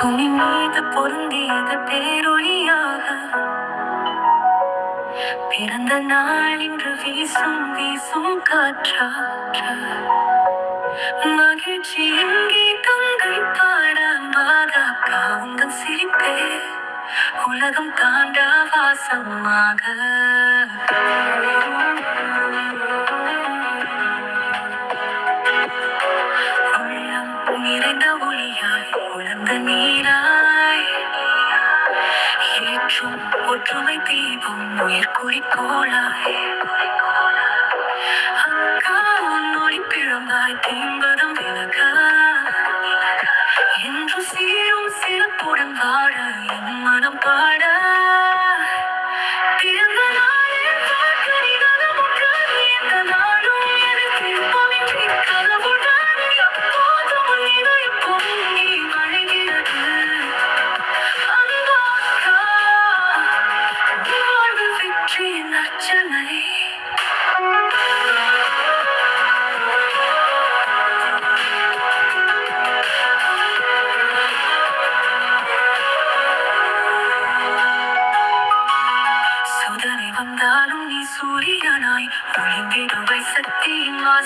துணி மீது பொருந்தியது பேரொழியாக. பிறந்த நாள் இன்று வீசும் வீசும் காற்றாற்ற. மகிழ்ச்சி எங்கே? கங்கை பாட மாதாக்கா உங்கள் சிரிப்பே. உலகம் தாண்டா வாசமாக. ஒற்றுமை தீபம் உயிர் குறிக்கோளாய் அக்கா உன் பிழந்தாய் தீம்பதம் விலக என்று சீரும் சிறப்புடன் வாழ என் மனம் பாட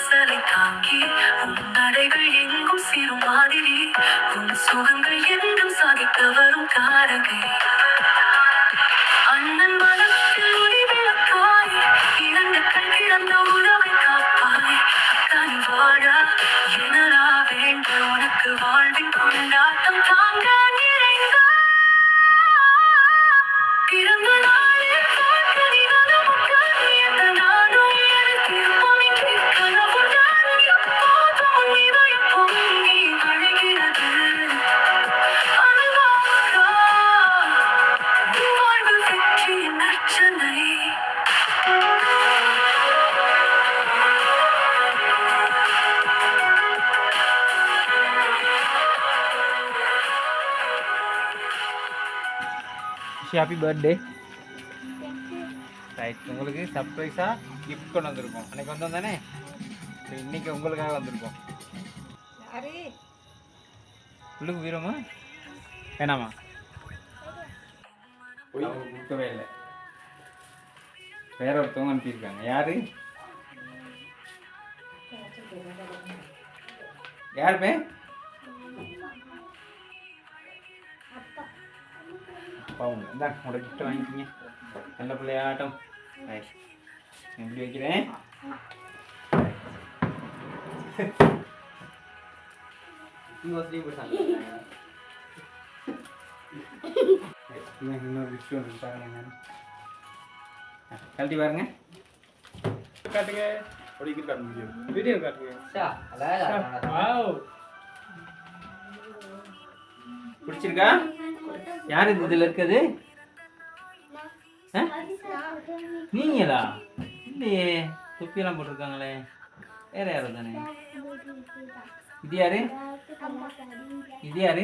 வாசலை தாங்கி உன் நடைகள் எங்கும் சிறு மாதிரி உன் சுகங்கள் என்றும் சாதிக்க வரும் காரகை ஹாப்பி பர்த்டே ரைட் உங்களுக்கு சர்ப்ரைஸாக கிஃப்ட் கொண்டு வந்திருக்கோம். அன்னைக்கு வந்தோம் தானே? சரி, இன்னைக்கு உங்களுக்காக வந்திருக்கோம். உள்ளுக்கு வீரமா வேணாமா? கொடுக்கவே இல்லை. வேற ஒருத்தவங்க அனுப்பியிருக்காங்க. யாரு? யார் பே அப்பாவும் இந்தா உங்களோட கிட்ட வாங்கிக்கிங்க. நல்ல பிள்ளையாட்டம். எப்படி வைக்கிறேன். இன்னொரு விஷயம் பாருங்க கழட்டி பாருங்க. காட்டுங்க. ஒடிக்கு காட்ட முடியும் வீடியோ காட்டுங்க. பிடிச்சிருக்கா? யார் இது? இதில் இருக்குது? நீங்களா? இல்லையே. தொப்பியெல்லாம் போட்டிருக்காங்களே. வேற யாரும் தானே? இது யாரு? இது யாரு?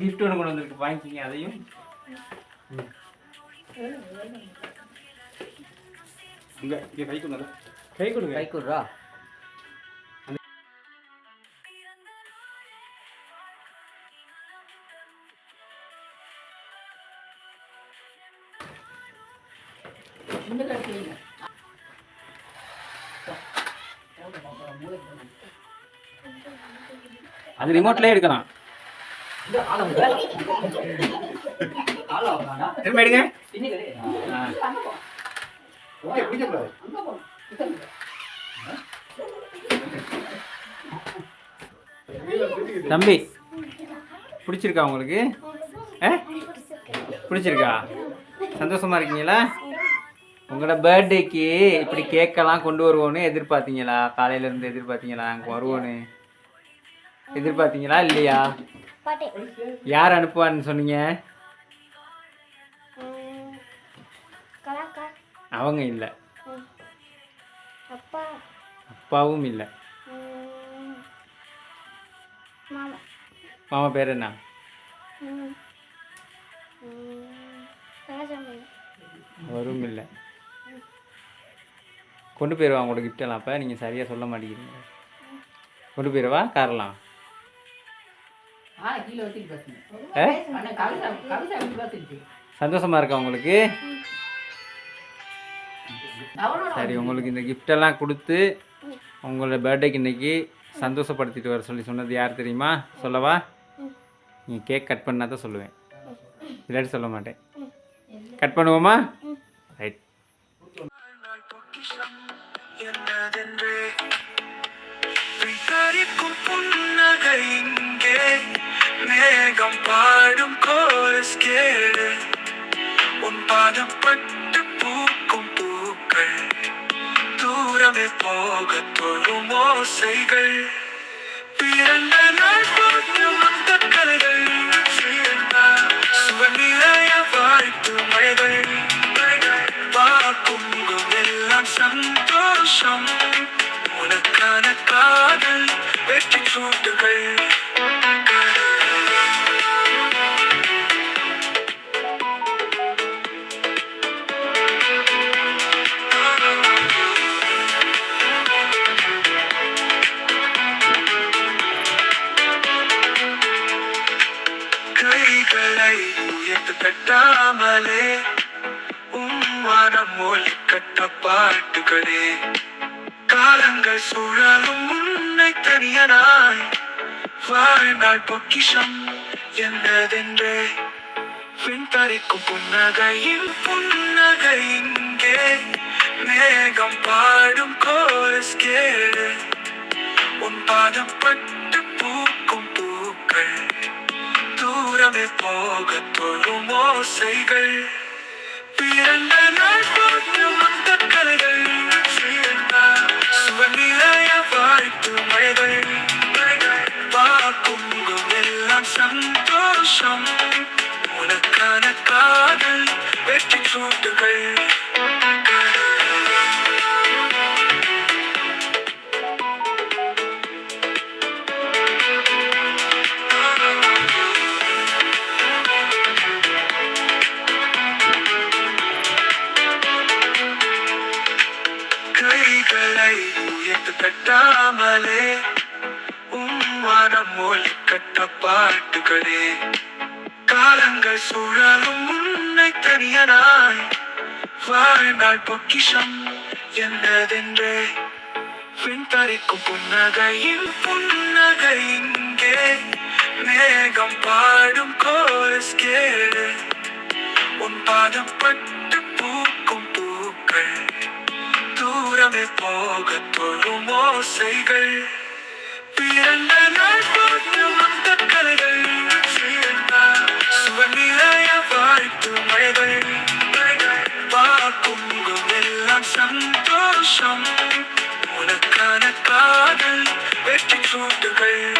கிஃப்ட் ஒன்று கொண்டு வந்திருக்கு. வாங்கிக்கிங்க அதையும். இங்க இங்க கை கொடுங்க. கை கொடுங்க. கை கொடுறா. அது ரிமோட்லேயே எடுக்கலாம். திரும்ப எடுங்க. தம்பி பிடிச்சிருக்கா உங்களுக்கு? ஆ பிடிச்சிருக்கா? சந்தோஷமா இருக்கீங்களா? உங்களோட பர்த்டேக்கு இப்படி கேக்கெல்லாம் கொண்டு வருவோன்னு எதிர்பார்த்தீங்களா? காலையில இருந்து எதிர்பார்த்தீங்களா? அங்கே வருவோன்னு எதிர்பார்த்தீங்களா? இல்லையா? யார் அனுப்புவான்னு சொன்னீங்க? அவங்க இல்லை. அப்பா. அப்பாவும் இல்லை. மாமா. மாமா பேர் என்ன? வரும் இல்லை. கொண்டு போயிடுவா உங்களோட கிஃப்டெல்லாம் அப்போ? நீங்கள் சரியாக சொல்ல மாட்டேங்கிறீங்க. கொண்டு போயிடுவா காரலாம். ஆ? கீழே வச்சுட்டு சரி உங்களுக்கு இந்த எல்லாம் கொடுத்து உங்களோட பர்த்டேக்கு இன்னைக்கு சந்தோஷப்படுத்திட்டு வர சொல்லி சொன்னது யார் தெரியுமா? சொல்லவா? நீ கேக் கட் பண்ணா தான் சொல்லுவேன். இல்லாட்டி சொல்ல மாட்டேன். கட் பண்ணுவோமா? ரைட் மேகம் பாடும் கோரஸ் உன் பாதம் பட்டு தூரமே போக தொழும் ஓசைகள் பிறந்த நாள் பார்த்து வந்த கதைகள் சுவநிலைய வாழ்த்து மழைகள். பார்க்கும் முகம் எல்லாம் சந்தோஷம். உனக்கான காதல் வெற்றி சூட்டுகள். கைகளை உயர்த்து கட்டாமலே உம்மானம் ஒளி கட்ட பாட்டுகளே. காலங்கள் சூழலும் உன்னை தனியனாய். வாழ்நாள் பொக்கிஷம் என்னதென்றே. பின்தரிக்கும் புன்னகையில் புன்னகை இங்கே. மேகம் பாடும் கோரஸ் கேளு உன் பாதம் பட்டு தூரமே போக தொழும் ஓசைகள். பிறந்த நாள் போட்டு வந்த கலைகள் சுவநிலைய வாழ்த்து மழைகள் பார்க்கும் முகம் எல்லாம் சந்தோஷம். உனக்கான காதல் வெற்றி சூட்டுகள். உம்மானம் கட்ட பாட்டுகளே. காலங்கள் சூழலும் உன்னை தனியனாய். வாழ்நாள் பொக்கிஷம் என்னதென்றே பின்தரிக்கும் புன்னகையில் புன்னகை இங்கே. மேகம் பாடும் கோரஸ் கேளு உன் பாதம் பட்டு பூக்கும் பூக்கள். தூரமே போக தொழும் ஓசைகள். சந்தோஷம். உனக்கான காதல் வெற்றி சூட்டுகள்.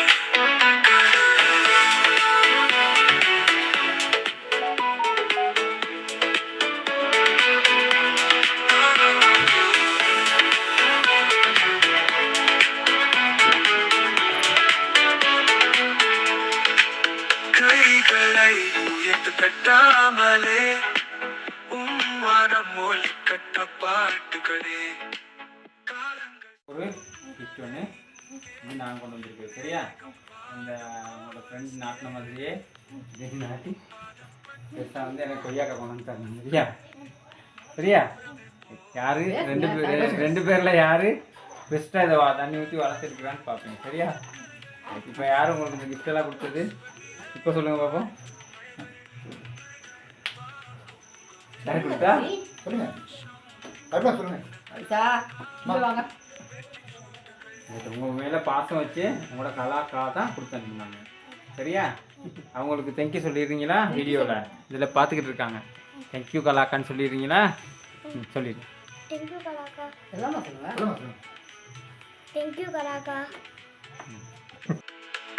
பாட்டுகளே ஒரு gift ஒன்று இது நான் கொண்டு வந்திருக்கேன் சரியா? அந்த உங்களோட ஃப்ரெண்ட் நாட்டின மாதிரியே. இதே நாட்டி பெருசாக வந்து எனக்கு கொய்யாக்கா கொண்டு வந்து தரணும் சரியா? சரியா? யாரு? ரெண்டு பேர் ரெண்டு பேரில் யாரு? பெஸ்ட்டாக இதை வா தண்ணி ஊற்றி வளர்த்துருக்குறான்னு பார்ப்பீங்க சரியா? இப்போ யார் உங்களுக்கு இந்த எல்லாம் கொடுத்தது? இப்போ சொல்லுங்கள் பார்ப்போம் யார் கொடுத்தா? சொல்லுங்க. கரெக்டாக சொல்லுங்க. ஐசா இங்க வாங்க. நேத்து உங்க மேல பாசம் வச்சு உங்களோட கலாக்கா தான் கொடுத்துருந்தாங்க சரியா? அவங்களுக்கு தேங்க்யூ சொல்லிடுறீங்களா? வீடியோவில் இதில் பார்த்துக்கிட்டு இருக்காங்க. தேங்க்யூ கலாக்கான்னு சொல்லிடுறீங்களா? ம் சொல்லிடு. தேங்க்யூ கலாக்கா. எல்லாமே தேங்க்யூ கலாக்கா.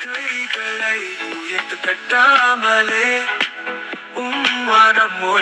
கைகளை உயர்த்து கட்டாமலே உம்மானம் மொழி